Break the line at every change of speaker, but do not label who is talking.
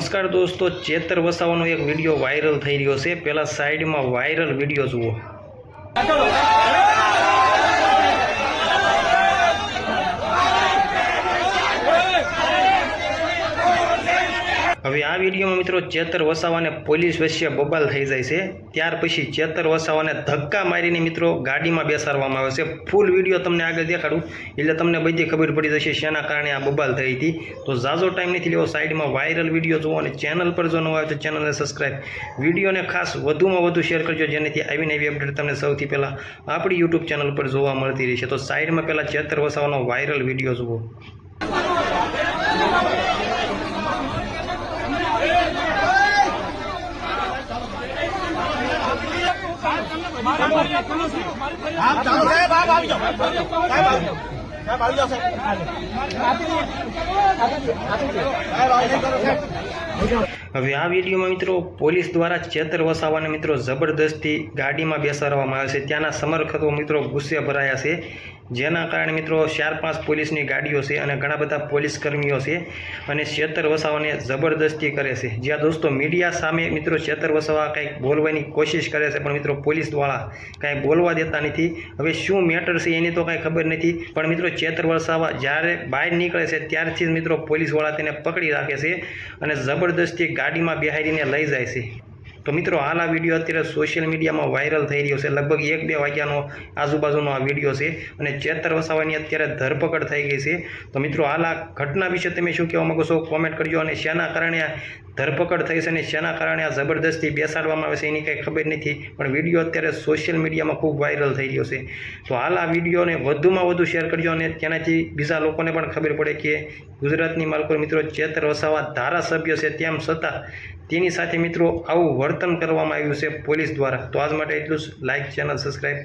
નમસ્કાર દોસ્તો, ચેતર વસાવાનો એક વીડિયો વાયરલ થઈ રહ્યો છે. પહેલાં સાઈડમાં વાયરલ વીડિયો જુઓ. હવે આ વિડીયોમાં મિત્રો ચેતર વસાવાને પોલીસ વચ્ચે બબાલ થઈ જાય છે. ત્યાર પછી ચેતર વસાવાને ધક્કા મારીને મિત્રો ગાડીમાં બેસાડવામાં આવે છે. ફૂલ વીડિયો તમને આગળ દેખાડું. એટલે તમને બધી ખબર પડી જશે શેના કારણે આ બબાલ થઈ હતી. તો ઝાઝો ટાઈમ નથી લેવો, સાઈડમાં વાયરલ વીડિયો જુઓ અને ચેનલ પર જો ન આવે તો ચેનલને સબસ્ક્રાઈબ વિડીયોને ખાસ વધુમાં વધુ શેર કરજો, જેનાથી આવીને એવી અપડેટ તમને સૌથી પહેલાં આપણી યુટ્યુબ ચેનલ પર જોવા મળતી રહેશે. તો સાઈડમાં પહેલાં ચેતર વસાવાનો વાયરલ વીડિયો જુઓ.
આપ
હવે આ વિડીયોમાં મિત્રો પોલીસ દ્વારા ચેતર વસાવાને મિત્રો જબરદસ્તી ગાડીમાં બેસાડવામાં આવે છે. ત્યાંના સમર્થકો મિત્રો ગુસ્સે ભરાયા છે. જેના કારણે મિત્રો ચાર પાંચ પોલીસની ગાડીઓ છે અને ઘણા બધા પોલીસ કર્મીઓ છે અને છેતર વસાવાને જબરદસ્તી કરે છે. જ્યાં દોસ્તો મીડિયા સામે મિત્રો છેતર વસાવા કંઈક બોલવાની કોશિશ કરે છે, પણ મિત્રો પોલીસવાળા કાંઈ બોલવા દેતા નથી. હવે શું મેટર છે એની તો કાંઈ ખબર નથી, પણ મિત્રો ચેતર વસાવા જ્યારે બહાર નીકળે છે ત્યારથી જ મિત્રો પોલીસવાળા તેને પકડી રાખે છે અને જબરદસ્તી ગાડીમાં બેહારીને લઈ જાય છે. તો મિત્રો, હાલ આ વીડિયો અત્યારે સોશિયલ મીડિયામાં વાયરલ થઈ રહ્યો છે. લગભગ એક બે વાગ્યાનો આજુબાજુનો આ વીડિયો છે અને ચેતર વસાવાની અત્યારે ધરપકડ થઈ ગઈ છે. તો મિત્રો, હાલ આ ઘટના વિશે તમે શું કહેવા માગો છો? કોમેન્ટ કરજો અને શેના કારણે ધરપકડ થઈ છે અને શેના કારણે આ જબરદસ્તી બેસાડવામાં આવે છે એની કંઈ ખબર નથી. પણ વીડિયો અત્યારે સોશિયલ મીડિયામાં ખૂબ વાયરલ થઈ રહ્યો છે. તો હાલ આ વિડીયોને વધુમાં વધુ શેર કરજો અને તેનાથી બીજા લોકોને પણ ખબર પડે કે ગુજરાતની માલકો મિત્રો ચેતર વસાવા ધારાસભ્ય છે, તેમ છતાં તેની સાથે મિત્રો આવું વર્તન કરવામાં આવ્યું છે પોલીસ દ્વારા. તો આજ માટે એટલું જ. Like channel subscribe